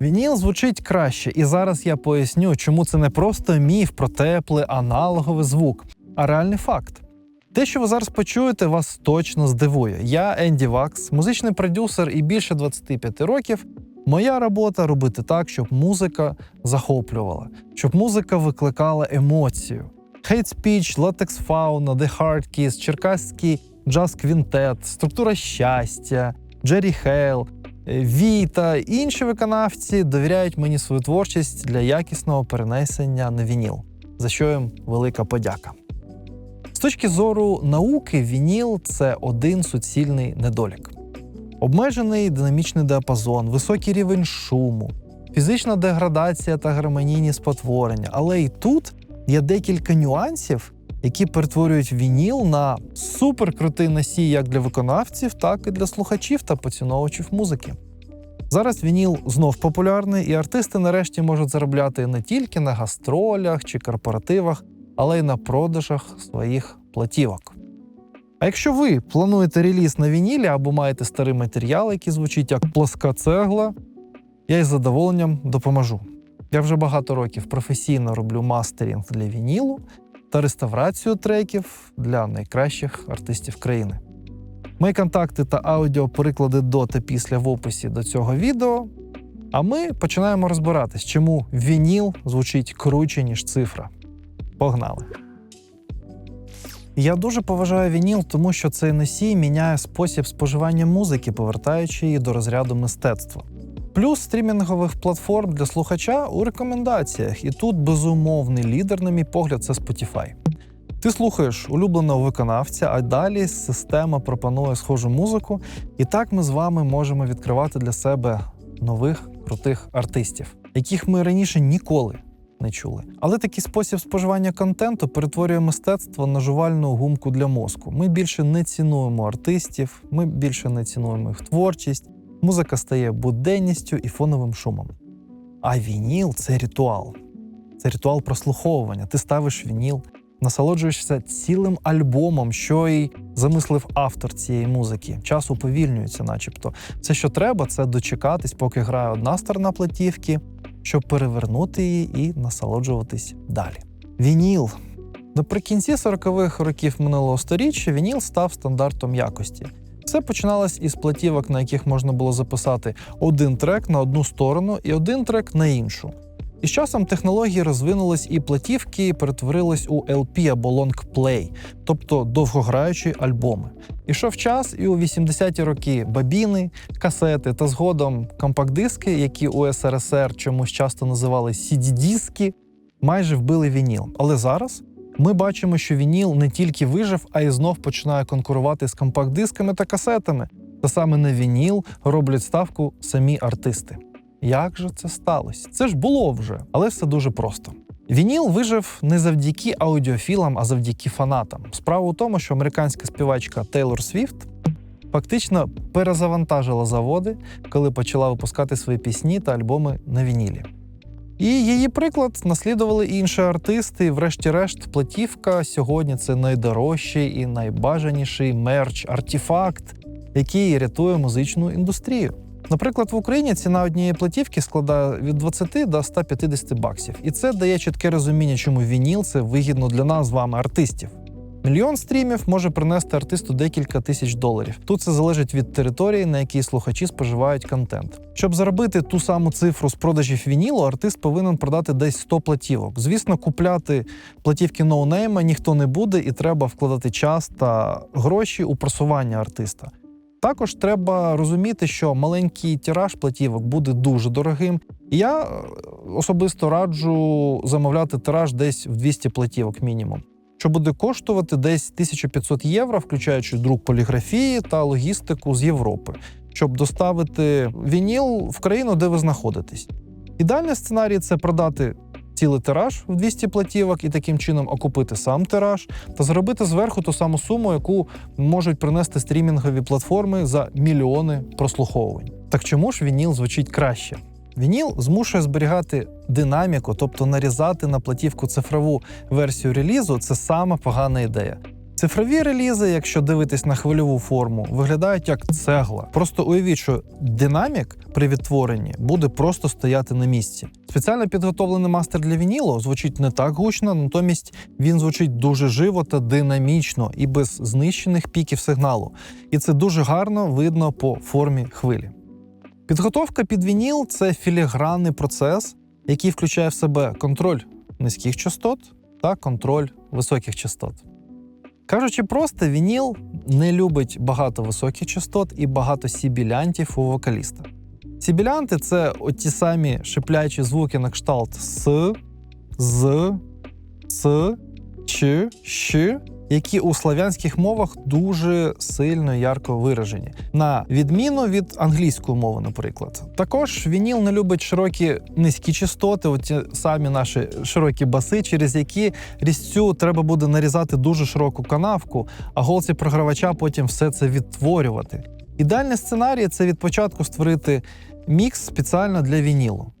Вініл звучить краще, і зараз я поясню, чому це не просто міф про теплий аналоговий звук, а реальний факт. Те, що ви зараз почуєте, вас точно здивує. Я Енді Вакс, музичний продюсер і більше 25 років. Моя робота робити так, щоб музика захоплювала, щоб музика викликала емоцію. Hate Speech, Latex Fauna, The Hard Kiss, Черкаський джаз квінтет, структура щастя, Джері Хейл, Ві та інші виконавці довіряють мені свою творчість для якісного перенесення на вініл, за що їм велика подяка. З точки зору науки, вініл це один суцільний недолік. Обмежений динамічний діапазон, високий рівень шуму, фізична деградація та гармонійні спотворення. Але і тут є декілька нюансів, які перетворюють вініл на суперкрутий носій як для виконавців, так і для слухачів та поціновувачів музики. Зараз вініл знов популярний, і артисти нарешті можуть заробляти не тільки на гастролях чи корпоративах, але й на продажах своїх платівок. А якщо ви плануєте реліз на вінілі або маєте старий матеріал, який звучить як плоска цегла, я із задоволенням допоможу. Я вже багато років професійно роблю мастерінг для вінілу та реставрацію треків для найкращих артистів країни. Мої контакти та аудіопереклади до та після в описі до цього відео. А ми починаємо розбиратись, чому вініл звучить круче, ніж цифра. Погнали! Я дуже поважаю вініл, тому що цей носій міняє спосіб споживання музики, повертаючи її до розряду мистецтва. Плюс стрімінгових платформ для слухача у рекомендаціях, і тут безумовний лідер, на мій погляд, це Spotify. Ти слухаєш улюбленого виконавця, а далі система пропонує схожу музику, і так ми з вами можемо відкривати для себе нових крутих артистів, яких ми раніше ніколи не чули. Але такий спосіб споживання контенту перетворює мистецтво на жувальну гумку для мозку. Ми більше не цінуємо артистів, ми більше не цінуємо їх творчість. Музика стає буденністю і фоновим шумом. А вініл це ритуал. Це ритуал прослуховування. Ти ставиш вініл, насолоджуєшся цілим альбомом, що й замислив автор цієї музики. Час уповільнюється, начебто. Все, що треба, це дочекатись, поки грає одна сторона платівки, щоб перевернути її і насолоджуватись далі. Вініл. Наприкінці 40-х років минулого століття вініл став стандартом якості. Все починалось із платівок, на яких можна було записати один трек на одну сторону і один трек на іншу. І з часом технології розвинулись, і платівки перетворились у LP або лонгплей, тобто довгограючі альбоми. Ішов час, і у 80-ті роки бабіни, касети та згодом компакт-диски, які у СРСР чомусь часто називали CD-диски, майже вбили вініл. Але зараз ми бачимо, що вініл не тільки вижив, а й знов починає конкурувати з компакт-дисками та касетами. Та саме на вініл роблять ставку самі артисти. Як же це сталося? Це ж було вже, але все дуже просто. Вініл вижив не завдяки аудіофілам, а завдяки фанатам. Справа у тому, що американська співачка Тейлор Свіфт фактично перезавантажила заводи, коли почала випускати свої пісні та альбоми на вінілі. І її приклад наслідували інші артисти. Врешті-решт, платівка сьогодні це найдорожчий і найбажаніший мерч, артефакт, який рятує музичну індустрію. Наприклад, в Україні ціна однієї платівки складає від 20 до 150 баксів, і це дає чітке розуміння, чому вініл це вигідно для нас з вами, артистів. Мільйон стрімів може принести артисту декілька тисяч доларів. Тут це залежить від території, на якій слухачі споживають контент. Щоб заробити ту саму цифру з продажів вінілу, артист повинен продати десь 100 платівок. Звісно, купляти платівки ноунейма ніхто не буде, і треба вкладати час та гроші у просування артиста. Також треба розуміти, що маленький тираж платівок буде дуже дорогим. Я е, особисто раджу замовляти тираж десь в 200 платівок мінімум, що буде коштувати десь 1500 євро, включаючи друк поліграфії та логістику з Європи, щоб доставити вініл в країну, де ви знаходитесь. Ідеальний сценарій це продати цілий тираж в 200 платівок і таким чином окупити сам тираж та зробити зверху ту саму суму, яку можуть принести стрімінгові платформи за мільйони прослуховувань. Так чому ж вініл звучить краще? Вініл змушує зберігати динаміку, тобто нарізати на платівку цифрову версію релізу це сама погана ідея. Цифрові релізи, якщо дивитись на хвильову форму, виглядають як цегла. Просто уявіть, що динамік при відтворенні буде просто стояти на місці. Спеціально підготовлений мастер для вінілу звучить не так гучно, натомість він звучить дуже живо та динамічно і без знищених піків сигналу. І це дуже гарно видно по формі хвилі. Підготовка під вініл це філігранний процес, який включає в себе контроль низьких частот та контроль високих частот. Кажучи просто, вініл не любить багато високих частот і багато сібілянтів у вокаліста. Сібілянти це ті самі шиплячі звуки на кшталт с, з, ц, ч, щ, які у слав'янських мовах дуже сильно ярко виражені, на відміну від англійської мови, наприклад. Також вініл не любить широкі низькі частоти, от ті самі наші широкі баси, через які різцю треба буде нарізати дуже широку канавку, а голці програвача потім все це відтворювати. Ідеальний сценарій це від початку створити мікс спеціально для вінілу.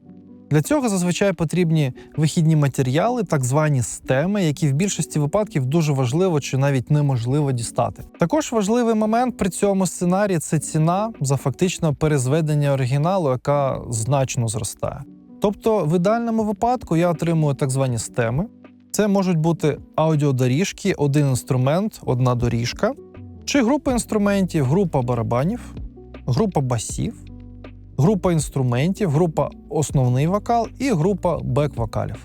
Для цього зазвичай потрібні вихідні матеріали, так звані стеми, які в більшості випадків дуже важливо чи навіть неможливо дістати. Також важливий момент при цьому сценарії це ціна за фактично перезведення оригіналу, яка значно зростає. Тобто, в ідеальному випадку я отримую так звані стеми. Це можуть бути аудіодоріжки, один інструмент, одна доріжка, чи група інструментів, група барабанів, група басів група інструментів, група основний вокал і група бек-вокалів.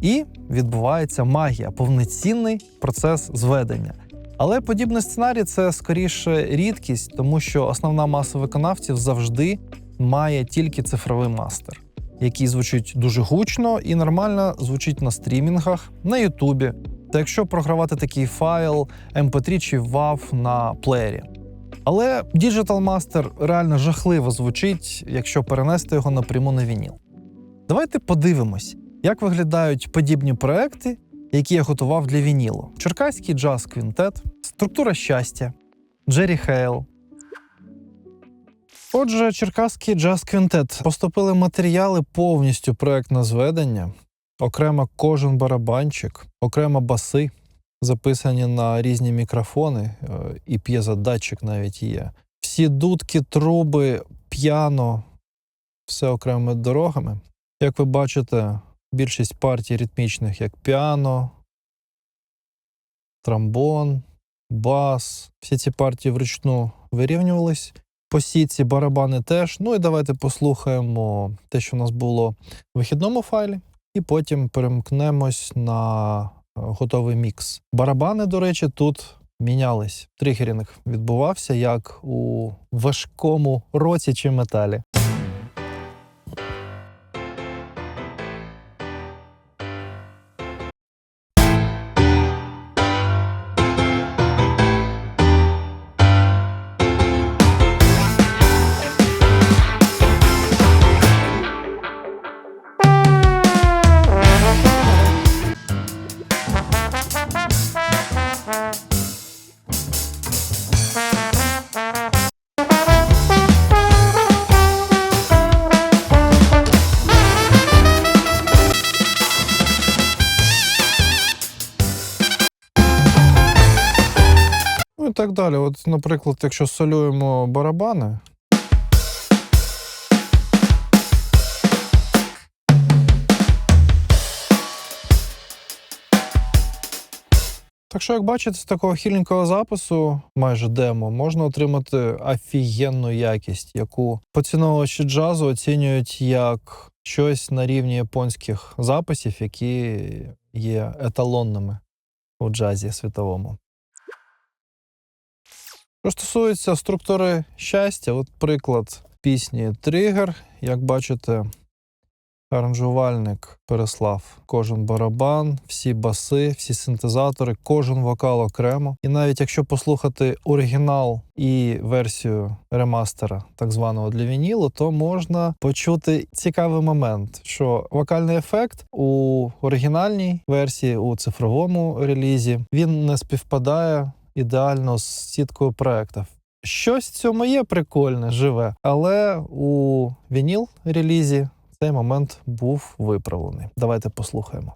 І відбувається магія, повноцінний процес зведення. Але подібний сценарій це скоріше рідкість, тому що основна маса виконавців завжди має тільки цифровий мастер, який звучить дуже гучно і нормально звучить на стрімінгах, на Ютубі. Та якщо програвати такий файл MP3 чи WAV на плеєрі. Але Digital Master реально жахливо звучить, якщо перенести його напряму на вініл. Давайте подивимось, як виглядають подібні проекти, які я готував для вінілу: Черкаський джаз квінтет, структура щастя, Джері Хейл. Отже, Черкаський джаз квінтет поступили матеріали повністю проектне зведення, окремо кожен барабанчик, окремо баси записані на різні мікрофони, е, і п'єзодатчик навіть є. Всі дудки, труби, п'яно, все окремими дорогами. Як ви бачите, більшість партій ритмічних, як піано, тромбон, бас. Всі ці партії вручну вирівнювались. По сітці барабани теж. Ну і давайте послухаємо те, що у нас було в вихідному файлі, і потім перемкнемось на готовий мікс. Барабани, до речі, тут мінялись. Тригерінг відбувався як у важкому році чи металі. Далі. От, наприклад, якщо солюємо барабани. Так що, як бачите, з такого хіленького запису, майже демо, можна отримати офігенну якість, яку поціновувачі джазу оцінюють як щось на рівні японських записів, які є еталонними у джазі світовому. Що стосується структури щастя, от приклад пісні Тригер. Як бачите, аранжувальник переслав кожен барабан, всі баси, всі синтезатори, кожен вокал окремо. І навіть якщо послухати оригінал і версію ремастера, так званого для вінілу, то можна почути цікавий момент, що вокальний ефект у оригінальній версії, у цифровому релізі, він не співпадає ідеально з сіткою проектів. Щось в цьому є прикольне, живе, але у вініл релізі цей момент був виправлений. Давайте послухаємо.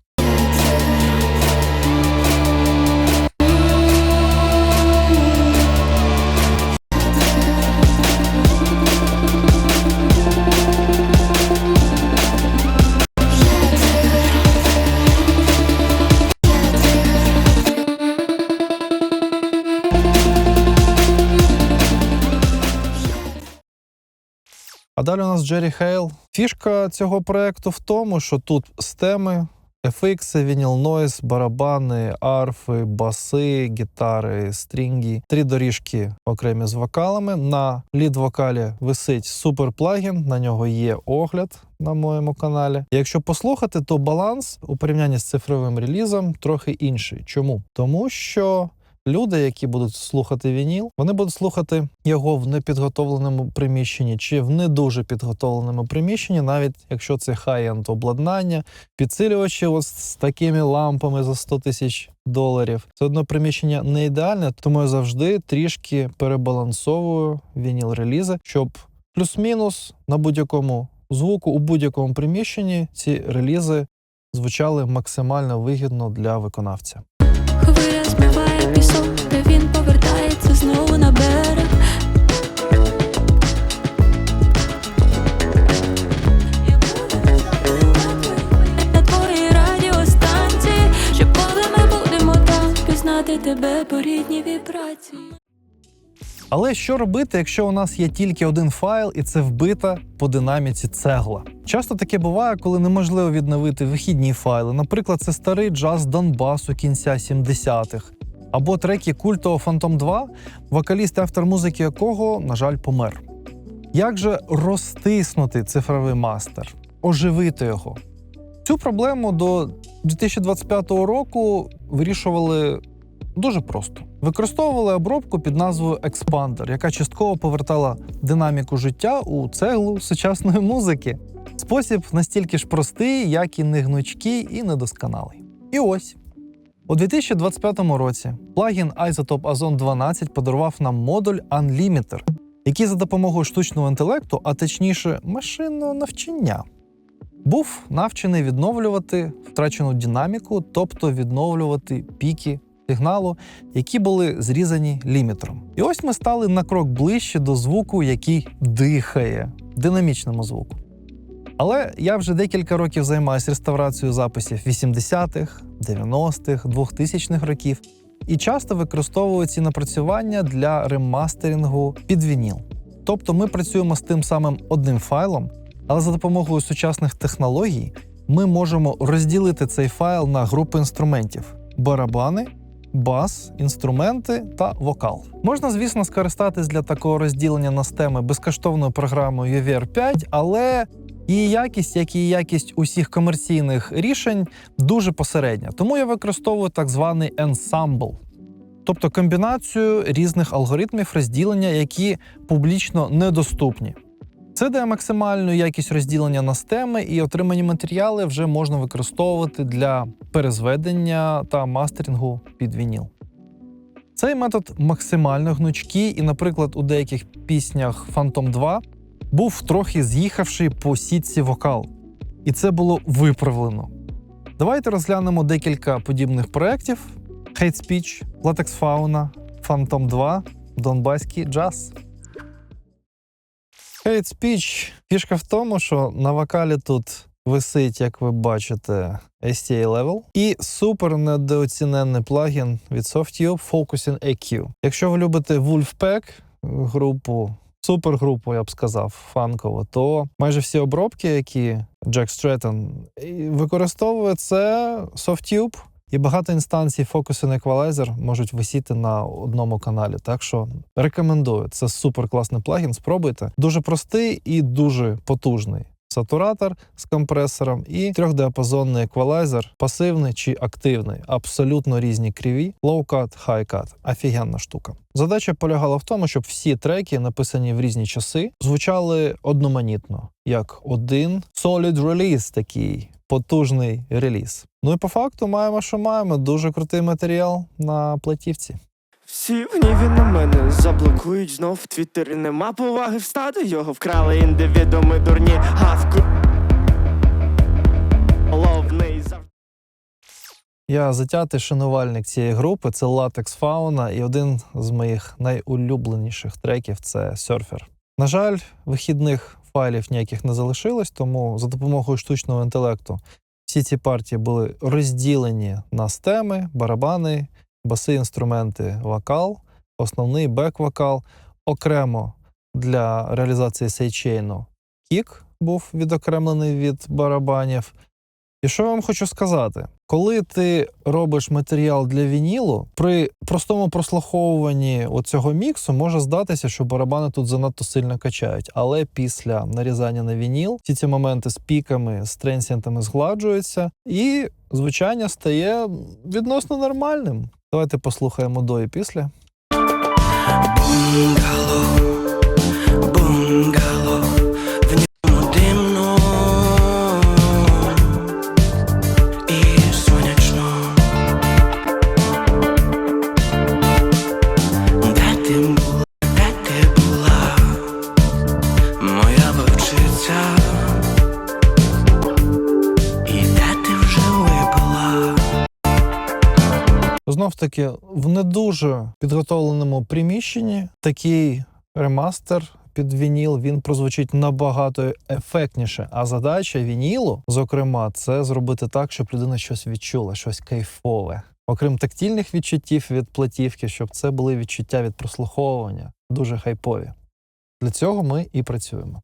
А далі у нас Джері Хейл. Фішка цього проекту в тому, що тут стеми, FX, Vinyl Noise, барабани, арфи, баси, гітари, стрінги, три доріжки окремі з вокалами. На лід-вокалі висить супер плагін, на нього є огляд на моєму каналі. Якщо послухати, то баланс у порівнянні з цифровим релізом трохи інший. Чому? Тому що люди, які будуть слухати вініл, вони будуть слухати його в непідготовленому приміщенні чи в не дуже підготовленому приміщенні, навіть якщо це хай-енд обладнання, підсилювачі ось з такими лампами за 100 тисяч доларів. Це одно приміщення не ідеальне, тому я завжди трішки перебалансовую вініл релізи, щоб плюс-мінус на будь-якому звуку у будь-якому приміщенні ці релізи звучали максимально вигідно для виконавця. Пісок, де він повертається знову на берег. На твоїй радіостанції, що коли ми будемо там пізнати тебе по рідній вібрації. Але що робити, якщо у нас є тільки один файл, і це вбита по динаміці цегла? Часто таке буває, коли неможливо відновити вихідні файли. Наприклад, це старий джаз Донбасу кінця 70-х, або треки культового Phantom 2, вокаліст і автор музики якого, на жаль, помер. Як же розтиснути цифровий мастер, оживити його? Цю проблему до 2025 року вирішували дуже просто. Використовували обробку під назвою Expander, яка частково повертала динаміку життя у цеглу сучасної музики. Спосіб настільки ж простий, як і негнучкий і недосконалий. І ось. У 2025 році плагін Isotope Ozone 12 подарував нам модуль Unlimiter, який за допомогою штучного інтелекту, а точніше машинного навчання, був навчений відновлювати втрачену динаміку, тобто відновлювати піки сигналу, які були зрізані лімітером. І ось ми стали на крок ближче до звуку, який дихає, динамічному звуку. Але я вже декілька років займаюся реставрацією записів 80-х, 90-х, 2000-х років і часто використовую ці напрацювання для ремастерингу під вініл. Тобто ми працюємо з тим самим одним файлом, але за допомогою сучасних технологій ми можемо розділити цей файл на групи інструментів: барабани, бас, інструменти та вокал. Можна, звісно, скористатись для такого розділення на стеми безкоштовною програмою UVR 5, але її якість, як і якість усіх комерційних рішень, дуже посередня. Тому я використовую так званий ensemble. Тобто комбінацію різних алгоритмів розділення, які публічно недоступні. Це дає максимальну якість розділення на стеми, і отримані матеріали вже можна використовувати для перезведення та мастерингу під вініл. Цей метод максимально гнучкий, і, наприклад, у деяких піснях Phantom 2 був трохи з'їхавший по сітці вокал, і це було виправлено. Давайте розглянемо декілька подібних проєктів: Hate Speech, Latex Fauna, Phantom 2, Донбаський джаз. Hate Speech. Фішка в тому, що на вокалі тут висить, як ви бачите, STA Level і супер недооцінений плагін від SoftTube Focusing EQ. Якщо ви любите Wolfpack, групу, супергрупу, я б сказав, фанкову, то майже всі обробки, які Джек Стретон використовує, це SoftTube. І багато інстанцій фокусу на еквалайзер можуть висіти на одному каналі. Так що рекомендую. Це супер класний плагін. Спробуйте. Дуже простий і дуже потужний. Сатуратор з компресором і трьохдіапазонний еквалайзер, пасивний чи активний, абсолютно різні криві, low-cut, high-cut. Офігенна штука. Задача полягала в тому, щоб всі треки, написані в різні часи, звучали одноманітно, як один solid release такий потужний реліз. Ну і по факту маємо, що маємо. Дуже крутий матеріал на платівці. Всі в гніві на мене заблокують знов в твіттері нема поваги встати, його вкрали індивідуми дурні гавку. Я затятий шанувальник цієї групи. Це Latex Fauna, і один з моїх найулюбленіших треків це серфер. На жаль, вихідних файлів ніяких не залишилось, тому за допомогою штучного інтелекту всі ці партії були розділені на стеми, барабани, баси, інструменти, вокал, основний бек-вокал, окремо для реалізації сейчейну кік був відокремлений від барабанів. І що я вам хочу сказати? Коли ти робиш матеріал для вінілу, при простому прослуховуванні цього міксу може здатися, що барабани тут занадто сильно качають. Але після нарізання на вініл всі ці моменти з піками, з тренсієнтами згладжуються, і звучання стає відносно нормальним. Давайте послухаємо до і після. Бунгало, Знов таки, в не дуже підготовленому приміщенні такий ремастер під вініл він прозвучить набагато ефектніше. А задача вінілу, зокрема, це зробити так, щоб людина щось відчула, щось кайфове. Окрім тактильних відчуттів від платівки, щоб це були відчуття від прослуховування, дуже хайпові. Для цього ми і працюємо.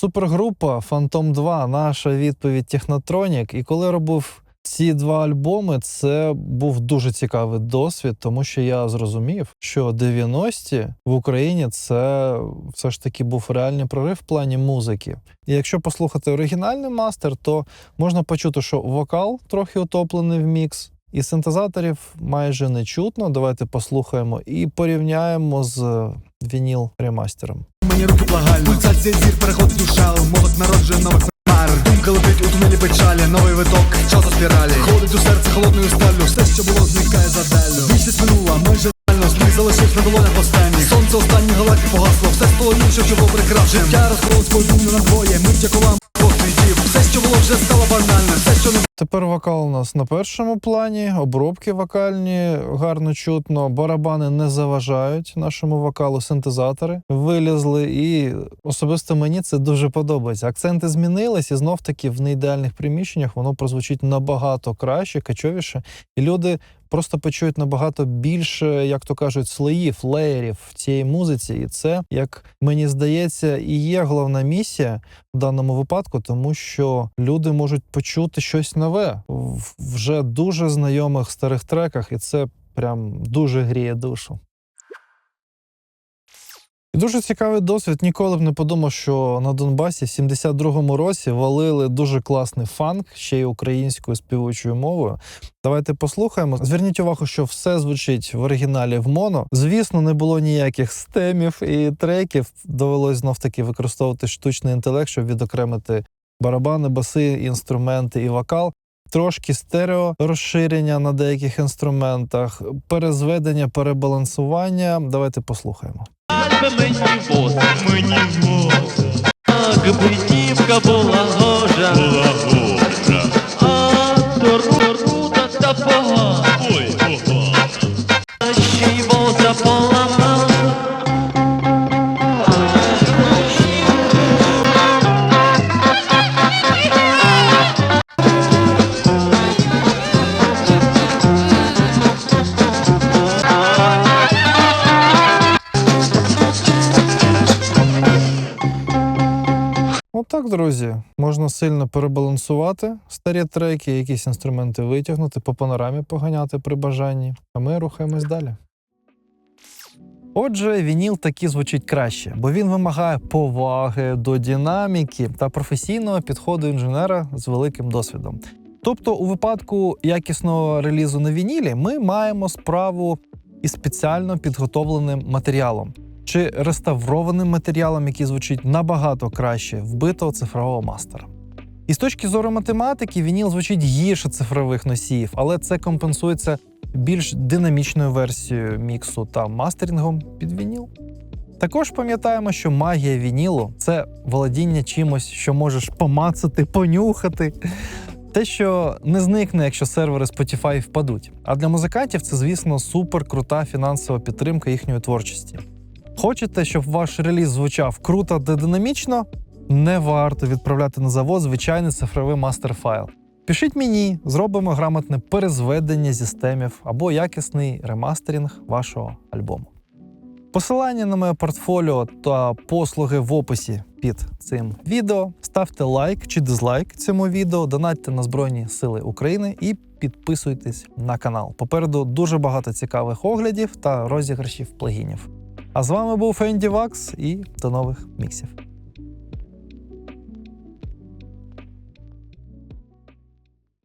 Супергрупа Phantom 2, наша відповідь Технотронік. І коли робив ці два альбоми, це був дуже цікавий досвід, тому що я зрозумів, що 90-ті в Україні це все ж таки був реальний прорив в плані музики. І якщо послухати оригінальний мастер, то можна почути, що вокал трохи утоплений в мікс. І синтезаторів майже не чутно. Давайте послухаємо і порівняємо з вініл ремастером. Мені руки благально Пульсація зір переходить у шал Мозок народжує Думка летить у тунелі печалі. Новий виток, часу спіралі. Ходить у серце холодною сталлю. Все, що було, зникає задалю Вічність минула, майже реально. Сніг залишив на долонях останніх. Сонце останні галактик погасло. Все стало інше, що було прекрасним. Життя розкололось подумно надвоє Ми втякувам двох світів Все, що було, вже стало банальне, Все, що не Тепер вокал у нас на першому плані, обробки вокальні гарно чутно, барабани не заважають нашому вокалу, синтезатори вилізли, і особисто мені це дуже подобається. Акценти змінились, і знов таки в неідеальних приміщеннях воно прозвучить набагато краще, качовіше, і люди просто почують набагато більше, як то кажуть, слоїв, леєрів в цій музиці. І це, як мені здається, і є головна місія в даному випадку, тому що люди можуть почути щось нове в вже дуже знайомих старих треках, і це прям дуже гріє душу. І дуже цікавий досвід. Ніколи б не подумав, що на Донбасі в 72-му році валили дуже класний фанк, ще й українською співучою мовою. Давайте послухаємо. Зверніть увагу, що все звучить в оригіналі в моно. Звісно, не було ніяких стемів і треків. Довелось знов таки використовувати штучний інтелект, щоб відокремити барабани, баси, інструменти і вокал. Трошки стерео розширення на деяких інструментах, перезведення, перебалансування. Давайте послухаємо. Би мені воз, мені воз. Так бритівка була гожа, була гожа. Можна сильно перебалансувати старі треки, якісь інструменти витягнути, по панорамі поганяти при бажанні, а ми рухаємось далі. Отже, вініл таки звучить краще, бо він вимагає поваги до динаміки та професійного підходу інженера з великим досвідом. Тобто, у випадку якісного релізу на вінілі ми маємо справу із спеціально підготовленим матеріалом чи реставрованим матеріалом, який звучить набагато краще вбитого цифрового мастера. І з точки зору математики, вініл звучить гірше цифрових носіїв, але це компенсується більш динамічною версією міксу та мастерингом під вініл. Також пам'ятаємо, що магія вінілу це володіння чимось, що можеш помацати, понюхати. Те, що не зникне, якщо сервери Spotify впадуть. А для музикантів це, звісно, супер крута фінансова підтримка їхньої творчості. Хочете, щоб ваш реліз звучав круто та динамічно? Не варто відправляти на завод звичайний цифровий мастер-файл. Пишіть мені, зробимо грамотне перезведення зі стемів або якісний ремастеринг вашого альбому. Посилання на моє портфоліо та послуги в описі під цим відео. Ставте лайк чи дизлайк цьому відео, донатьте на Збройні Сили України і підписуйтесь на канал. Попереду дуже багато цікавих оглядів та розіграшів плагінів. А з вами був Енді Вакс і до нових міксів.